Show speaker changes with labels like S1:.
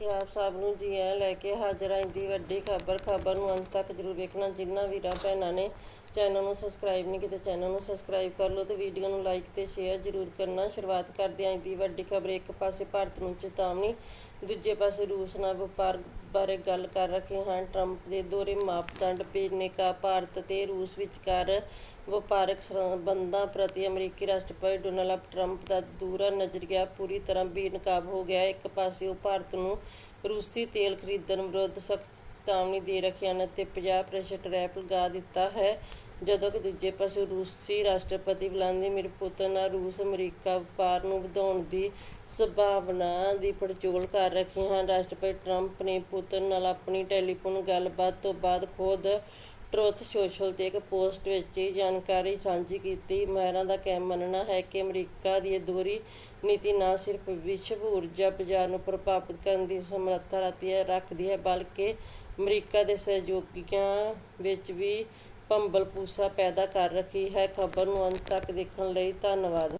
S1: ਕੇ ਆਪ ਸਭ ਨੂੰ ਜੀ ਆਇਆਂ ਲੈ ਕੇ ਹਾਜ਼ਰ ਆਂ। ਦੀ ਵੱਡੀ ਖਬਰ ਖਬਰ ਨੂੰ ਅੰਤ ਤੱਕ ਜਰੂਰ ਵੇਖਣਾ। ਜਿਨ੍ਹਾਂ ਵੀਰਾਂ ਭੈਣਾਂ ਨੇ ਚੈਨਲ ਨੂੰ ਸਬਸਕ੍ਰਾਈਬ ਨਹੀਂ ਕੀਤਾ ਚੈਨਲ ਨੂੰ ਸਬਸਕ੍ਰਾਈਬ ਕਰ ਲਓ ਤੇ ਵੀਡੀਓ ਨੂੰ ਲਾਈਕ ਤੇ ਸ਼ੇਅਰ ਜਰੂਰ ਕਰਨਾ। ਸ਼ੁਰੂਆਤ ਕਰਦੇ ਆਂ ਦੀ ਵੱਡੀ ਖਬਰ, ਇੱਕ ਪਾਸੇ ਭਾਰਤ ਨੂੰ ਚੇਤਾਵਨੀ, ਦੂਜੇ ਪਾਸੇ ਰੂਸ ਨਾਲ ਵਪਾਰ ਬਾਰੇ ਗੱਲ ਕਰ ਰਹੇ ਹਾਂ ਟਰੰਪ ਦੇ ਦੋਹਰੇ ਮਾਪਦੰਡ ਪੇਨੇਕਾ ਭਾਰਤ ਤੇ ਰੂਸ ਵਿਚਕਾਰ ਵਪਾਰਕ ਸੰਬੰਧਾਂ ਪ੍ਰਤੀ ਅਮਰੀਕੀ ਰਾਸ਼ਟਰਪਤੀ ਡੋਨਾਲਡ ਟਰੰਪ ਦਾ ਦੂਰਾ ਨਜ਼ਰੀਆ ਪੂਰੀ ਤਰ੍ਹਾਂ ਬੇਨਕਾਬ ਹੋ ਗਿਆ। ਇੱਕ ਪਾਸੇ ਉਹ ਭਾਰਤ ਨੂੰ ਰੂਸੀ ਤੇਲ ਖਰੀਦਣ ਵਿਰੁੱਧ ਸਖਤ ਚੇਤਾਵਨੀ ਦੇ ਰੱਖੀ ਹਨ ਅਤੇ 50% ਟੈਰਿਫ ਲਗਾ ਦਿੱਤਾ ਹੈ। ਜਦੋਂ ਕਿ ਦੂਜੇ ਪਾਸੇ ਰੂਸੀ ਰਾਸ਼ਟਰਪਤੀ ਵਲਾਦੀਮੀਰ ਪੁਤਿਨ ਨਾਲ ਰੂਸ, ਅਮਰੀਕਾ ਵਪਾਰ ਨੂੰ ਵਧਾਉਣ ਦੀ ਸੰਭਾਵਨਾ ਦੀ ਪੜਚੋਲ ਕਰ ਰਹੇ ਹਨ ਰਾਸ਼ਟਰਪਤੀ ਟਰੰਪ ਨੇ ਪੁਤਿਨ ਨਾਲ ਆਪਣੀ ਟੈਲੀਫੋਨ ਗੱਲਬਾਤ ਤੋਂ ਬਾਅਦ ਖੁਦ ਟਰੁਥ ਸੋਸ਼ਲ ਤੇ ਇੱਕ ਪੋਸਟ ਵਿੱਚ ਇਹ ਜਾਣਕਾਰੀ ਸਾਂਝੀ ਕੀਤੀ। ਮਾਹਿਰਾਂ ਦਾ ਕਹਿ ਮੰਨਣਾ ਹੈ ਕਿ ਅਮਰੀਕਾ ਦੀ ਇਹ ਦੋਹਰੀ ਨੀਤੀ ਨਾ ਸਿਰਫ ਵਿਸ਼ਵ ਊਰਜਾ ਬਾਜ਼ਾਰ ਨੂੰ ਪ੍ਰਭਾਵਿਤ ਕਰਨ ਦੀ ਸਮਰੱਥਾ ਰੱਖਦੀ ਹੈ, ਬਲਕਿ ਅਮਰੀਕਾ ਦੇ ਸਹਿਯੋਗੀਆਂ ਵਿੱਚ ਵੀ ਭੰਬਲ ਭੂਸਾ ਪੈਦਾ ਕਰ ਰਹੀ ਹੈ। ਖਬਰ ਨੂੰ ਅੰਤ ਤੱਕ ਦੇਖਣ ਲਈ ਧੰਨਵਾਦ।